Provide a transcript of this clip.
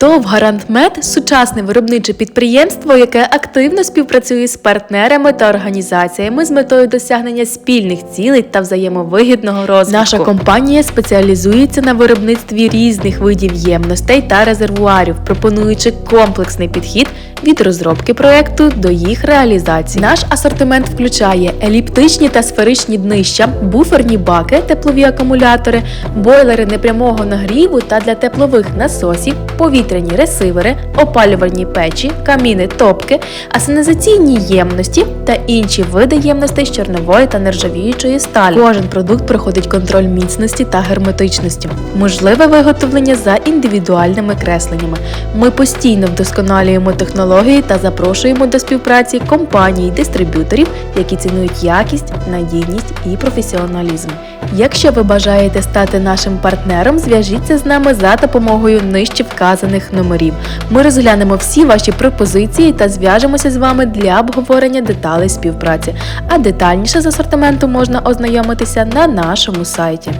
ТОВ «Гарантмед» сучасне виробниче підприємство, яке активно співпрацює з партнерами та організаціями з метою досягнення спільних цілей та взаємовигідного розвитку. Наша компанія спеціалізується на виробництві різних видів ємностей та резервуарів, пропонуючи комплексний підхід від розробки проекту до їх реалізації. Наш асортимент включає еліптичні та сферичні днища, буферні баки, теплові акумулятори, бойлери непрямого нагріву та для теплових насосів, повітряні ресивери, опалювальні печі, каміни, топки, асенізаційні ємності та інші види ємностей з чорнової та нержавіючої сталі. Кожен продукт проходить контроль міцності та герметичності. Можливе виготовлення за індивідуальними кресленнями. Ми постійно вдосконалюємо технології та запрошуємо до співпраці компаній, дистриб'юторів, які цінують якість, надійність і професіоналізм. Якщо ви бажаєте стати нашим партнером, зв'яжіться з нами за допомогою нижче вказаних номерів. Ми розглянемо всі ваші пропозиції та зв'яжемося з вами для обговорення деталей співпраці. А детальніше з асортиментом можна ознайомитися на нашому сайті.